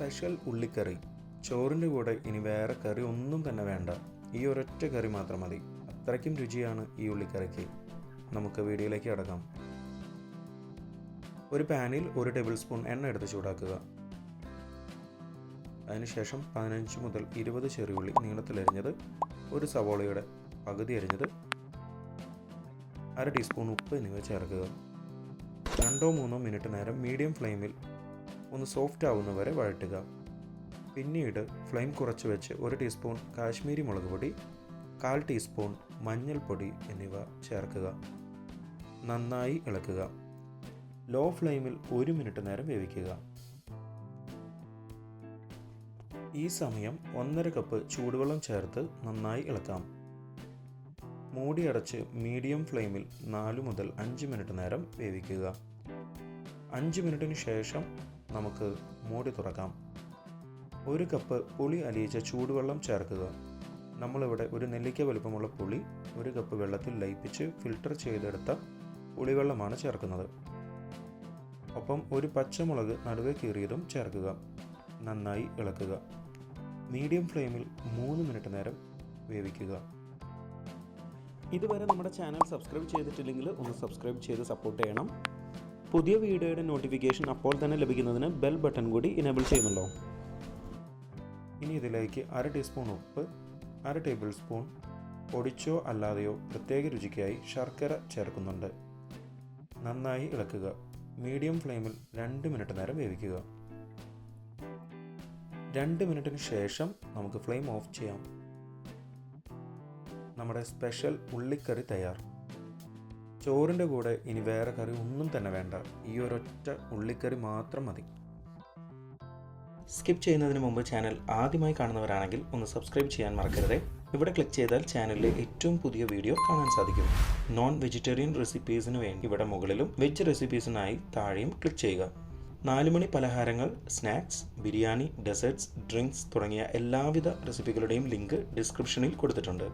Special ഉള്ളിക്കറി. ചോറിന്റെ കൂടെ ഇനി വേറെ കറി ഒന്നും തന്നെ വേണ്ട. ഈ ഒരൊറ്റ കറി മാത്രം മതി. അത്രയ്ക്കും രുചിയാണ് ഈ ഉള്ളിക്കറിക്ക്. നമുക്ക് വീഡിയോയിലേക്ക് കടക്കാം. ഒരു പാനിൽ ഒരു ടേബിൾ സ്പൂൺ എണ്ണ എടുത്ത് ചൂടാക്കുക. അതിനുശേഷം പതിനഞ്ച് മുതൽ ഇരുപത് ചെറിയുള്ളി നീളത്തിലരിഞ്ഞത് ഒരു സവോളയുടെ പകുതി അരിഞ്ഞത് അര ടീസ്പൂൺ ഉപ്പ് എന്നിവ ചേർക്കുക. രണ്ടോ മൂന്നോ മിനിറ്റ് നേരം മീഡിയം ഫ്ലെയിമിൽ ഒന്ന് സോഫ്റ്റ് ആവുന്നവരെ വഴറ്റുക പിന്നീട് ഫ്ലെയിം കുറച്ച് വെച്ച് ഒരു ടീസ്പൂൺ കാശ്മീരി മുളക് പൊടി കാൽ ടീസ്പൂൺ മഞ്ഞൾപ്പൊടി എന്നിവ ചേർക്കുക. നന്നായി ഇളക്കുക. ലോ ഫ്ലെയിമിൽ ഒരു മിനിറ്റ് നേരം വേവിക്കുക. ഈ സമയം ഒന്നര കപ്പ് ചൂടുവെള്ളം ചേർത്ത് നന്നായി ഇളക്കാം. മൂടി അടച്ച് മീഡിയം ഫ്ലെയിമിൽ നാല് മുതൽ അഞ്ച് മിനിറ്റ് നേരം വേവിക്കുക. അഞ്ച് മിനിറ്റിന് ശേഷം നമുക്ക് മൂടി തുറക്കാം. ഒരു കപ്പ് പുളി അലിയിച്ച ചൂടുവെള്ളം ചേർക്കുക. നമ്മളിവിടെ ഒരു നെല്ലിക്ക വലുപ്പമുള്ള പുളി ഒരു കപ്പ് വെള്ളത്തിൽ ലയിപ്പിച്ച് ഫിൽട്ടർ ചെയ്തെടുത്ത പുളിവെള്ളമാണ് ചേർക്കുന്നത്. ഒപ്പം ഒരു പച്ചമുളക് നടുവേ കീറിയതും ചേർക്കുക. നന്നായി ഇളക്കുക. മീഡിയം ഫ്ലെയിമിൽ മൂന്ന് മിനിറ്റ് നേരം വേവിക്കുക. ഇതുവരെ നമ്മുടെ ചാനൽ സബ്സ്ക്രൈബ് ചെയ്തിട്ടില്ലെങ്കിൽ ഒന്ന് സബ്സ്ക്രൈബ് ചെയ്ത് സപ്പോർട്ട് ചെയ്യണം. പുതിയ വീഡിയോയുടെ നോട്ടിഫിക്കേഷൻ അപ്പോൾ തന്നെ ലഭിക്കുന്നതിന് ബെൽ ബട്ടൺ കൂടി ഇനേബിൾ ചെയ്യുന്നുണ്ടോ? ഇനി ഇതിലേക്ക് അര ടീസ്പൂൺ ഉപ്പ് അര ടേബിൾ സ്പൂൺ പൊടിച്ചോ അല്ലാതെയോ പ്രത്യേക രുചിക്കായി ശർക്കര ചേർക്കുന്നുണ്ട്. നന്നായി ഇളക്കുക. മീഡിയം ഫ്ലെയിമിൽ രണ്ട് മിനിറ്റ് നേരം വേവിക്കുക. രണ്ട് മിനിറ്റിന് ശേഷം നമുക്ക് ഫ്ലെയിം ഓഫ് ചെയ്യാം. നമ്മുടെ സ്പെഷ്യൽ ഉള്ളിക്കറി തയ്യാർ. ചോറിന്റെ കൂടെ ഇനി വേറെ കറി ഒന്നും തന്നെ വേണ്ട. ഈ ഒരൊറ്റ ഉള്ളിക്കറി മാത്രം മതി. സ്കിപ്പ് ചെയ്യുന്നതിന് മുമ്പ് ചാനൽ ആദ്യമായി കാണുന്നവരാണെങ്കിൽ ഒന്ന് സബ്സ്ക്രൈബ് ചെയ്യാൻ മറക്കരുത്. ഇവിടെ ക്ലിക്ക് ചെയ്താൽ ചാനലിലെ ഏറ്റവും പുതിയ വീഡിയോ കാണാൻ സാധിക്കും. നോൺ വെജിറ്റേറിയൻ റെസിപ്പീസിന് വേണ്ടി ഇവിടെ മുകളിലും വെജ് റെസിപ്പീസിനായി താഴെയും ക്ലിക്ക് ചെയ്യുക. നാലുമണി പലഹാരങ്ങൾ സ്നാക്സ് ബിരിയാണി ഡെസേർട്സ് ഡ്രിങ്ക്സ് തുടങ്ങിയ എല്ലാവിധ റെസിപ്പികളുടെയും ലിങ്ക് ഡിസ്ക്രിപ്ഷനിൽ കൊടുത്തിട്ടുണ്ട്.